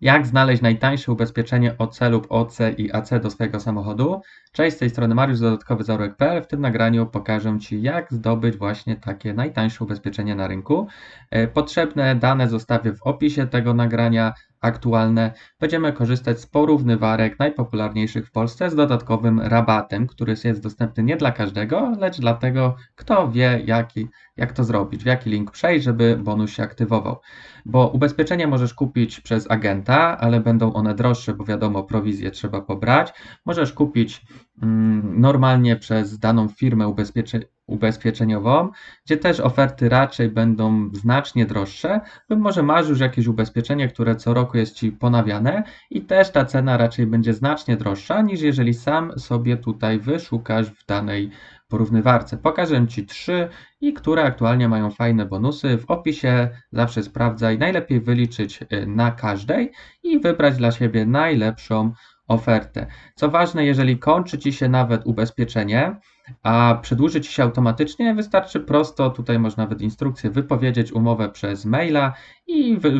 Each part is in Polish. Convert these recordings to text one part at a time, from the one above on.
Jak znaleźć najtańsze ubezpieczenie OC lub OC i AC do swojego samochodu? Cześć, z tej strony Mariusz dodatkowy zarobek.pl. W tym nagraniu pokażę Ci, jak zdobyć właśnie takie najtańsze ubezpieczenie na rynku. E, potrzebne dane zostawię w opisie tego nagrania aktualne. Będziemy korzystać z porównywarek najpopularniejszych w Polsce z dodatkowym rabatem, który jest dostępny nie dla każdego, lecz dla tego, kto wie, jaki, jak to zrobić, w jaki link przejść, żeby bonus się aktywował. Bo ubezpieczenie możesz kupić przez agenta, ale będą one droższe, bo wiadomo, prowizję trzeba pobrać. Możesz kupić mm, normalnie przez daną firmę ubezpiecze, ubezpieczeniową, gdzie też oferty raczej będą znacznie droższe, lub może masz już jakieś ubezpieczenie, które co roku jest Ci ponawiane i też ta cena raczej będzie znacznie droższa niż jeżeli sam sobie tutaj wyszukasz w danej porównywarce. Pokażę Ci trzy i które aktualnie mają fajne bonusy. W opisie zawsze sprawdzaj, najlepiej wyliczyć y, na każdej i wybrać dla siebie najlepszą ofertę. Co ważne, jeżeli kończy Ci się nawet ubezpieczenie, a przedłuży Ci się automatycznie, wystarczy prosto, tutaj można nawet instrukcję, wypowiedzieć umowę przez maila i wy,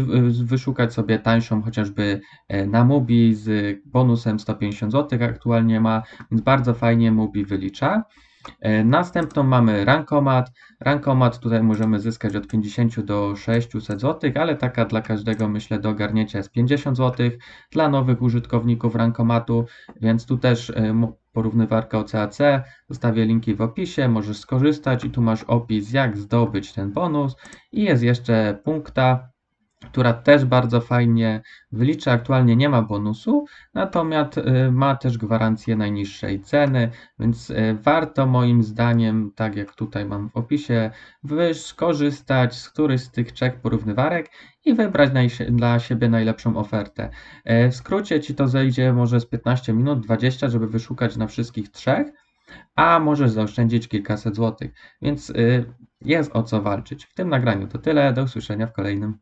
wyszukać sobie tańszą chociażby e, na Mubi z bonusem 150 zł aktualnie ma, więc bardzo fajnie Mubi wylicza. E, następną mamy rankomat. Rankomat tutaj możemy zyskać od 50 do 600 zł, ale taka dla każdego myślę do ogarnięcia jest 50 zł. Dla nowych użytkowników rankomatu, więc tu też e, porównywarka OCAC. Zostawię linki w opisie, możesz skorzystać i tu masz opis jak zdobyć ten bonus i jest jeszcze punkta która też bardzo fajnie wylicza. Aktualnie nie ma bonusu, natomiast y, ma też gwarancję najniższej ceny, więc y, warto moim zdaniem, tak jak tutaj mam w opisie, skorzystać z któryś z tych trzech porównywarek i wybrać dla siebie najlepszą ofertę. Y, w skrócie ci to zejdzie może z 15 minut, 20, żeby wyszukać na wszystkich trzech, a możesz zaoszczędzić kilkaset złotych, więc jest o co walczyć. W tym nagraniu to tyle, do usłyszenia w kolejnym.